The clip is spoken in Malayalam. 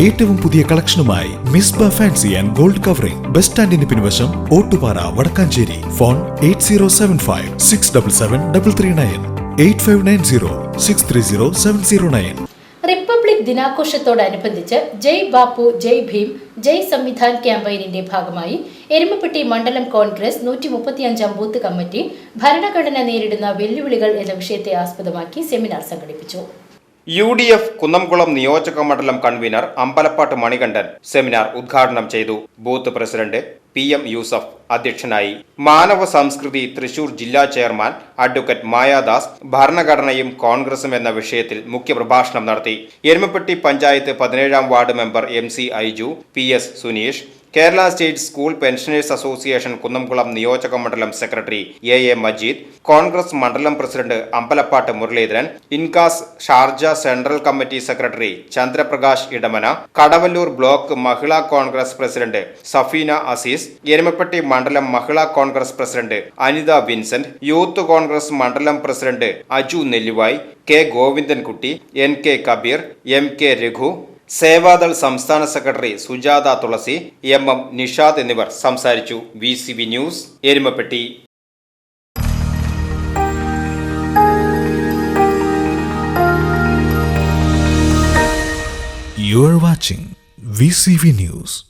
ഏറ്റവും പുതിയ കളക്ഷനുമായി Misba fancy and gold covering. Bus സ്റ്റാൻഡിന് പിൻവശം Ottupara Wadakkanchery. Phone eight zero seven five six double seven double three nine. Eight five nine zero six three zero seven zero nine. Republic ദിനാഘോഷത്തോടനുബന്ധിച്ച് ജയ് ബാപ്പു ജയ് ഭീം ജയ് സംവിധാൻ ക്യാമ്പയിനിന്റെ ഭാഗമായി എരുമപ്പെട്ടി മണ്ഡലം കോൺഗ്രസ് നൂറ്റി മുപ്പത്തിയഞ്ചാം ബൂത്ത് കമ്മിറ്റി ഭരണഘടന നേരിടുന്ന വെല്ലുവിളികൾ എന്ന വിഷയത്തെ ആസ്പദമാക്കി സെമിനാർ സംഘടിപ്പിച്ചു. യു ഡി എഫ് കുന്നംകുളം നിയോജക മണ്ഡലം കൺവീനർ അമ്പലപ്പാട്ട് മണികണ്ഠൻ സെമിനാർ ഉദ്ഘാടനം ചെയ്തു. Booth president P M Yusuf അധ്യക്ഷനായി. മാനവ സംസ്കൃതി തൃശൂർ ജില്ലാ ചെയർമാൻ അഡ്വക്കേറ്റ് മായാദാസ് ഭരണഘടനയും കോൺഗ്രസും എന്ന വിഷയത്തിൽ മുഖ്യപ്രഭാഷണം നടത്തി. എരുമപ്പെട്ടി പഞ്ചായത്ത് പതിനേഴാം ward member M C Aiju P S Suneesh Kerala state school pensioners association Kunnamkulam നിയോജക മണ്ഡലം secretary A A Majeed Congress മണ്ഡലം president Ambalappatt Muraleedharan INCAS Sharjah central committee secretary Chandraprakash Edamana Kadavallur block Mahila Congress president Safeena Aziz Erumapetty മണ്ഡലം Mahila Congress president Anitha Vincent youth Congress മണ്ഡലം president Aju Nelluvai K Govindankutty N K Kabir M K Raghu Sevadal സംസ്ഥാന secretary Sujatha Thulasi M M Nishad എന്നിവർ സംസാരിച്ചു V C V news Erumapetty You are watching VCV News.